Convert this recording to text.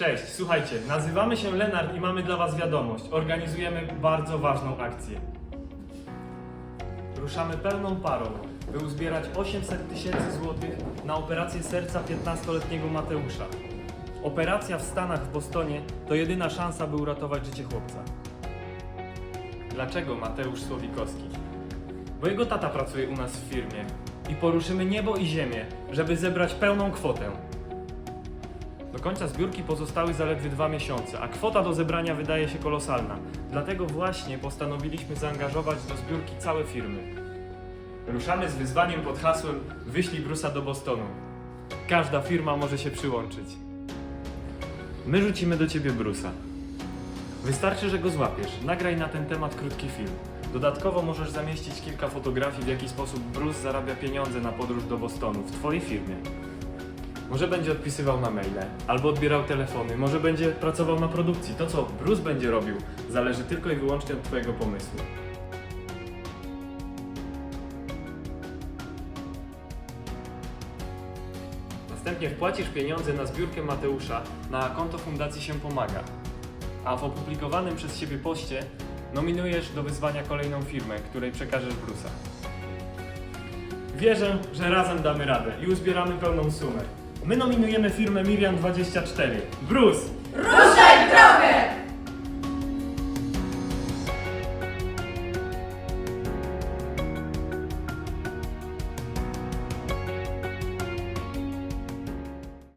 Cześć, słuchajcie, nazywamy się Lenart i mamy dla Was wiadomość. Organizujemy bardzo ważną akcję. Ruszamy pełną parą, by uzbierać 800 tysięcy złotych na operację serca 15-letniego Mateusza. Operacja w Stanach w Bostonie to jedyna szansa, by uratować życie chłopca. Dlaczego Mateusz Słowikowski? Bo jego tata pracuje u nas w firmie i poruszymy niebo i ziemię, żeby zebrać pełną kwotę. Do końca zbiórki pozostały zaledwie dwa miesiące, a kwota do zebrania wydaje się kolosalna. Dlatego właśnie postanowiliśmy zaangażować do zbiórki całe firmy. Ruszamy z wyzwaniem pod hasłem Wyślij Brusa do Bostonu. Każda firma może się przyłączyć. My rzucimy do ciebie Brusa. Wystarczy, że go złapiesz. Nagraj na ten temat krótki film. Dodatkowo możesz zamieścić kilka fotografii, w jaki sposób Bruce zarabia pieniądze na podróż do Bostonu w twojej firmie. Może będzie odpisywał na maile, albo odbierał telefony, może będzie pracował na produkcji. To, co Bruce będzie robił, zależy tylko i wyłącznie od Twojego pomysłu. Następnie wpłacisz pieniądze na zbiórkę Mateusza na konto Fundacji Się Pomaga. A w opublikowanym przez siebie poście nominujesz do wyzwania kolejną firmę, której przekażesz Brusa. Wierzę, że razem damy radę i uzbieramy pełną sumę. My nominujemy firmę Miriam24. Bruce!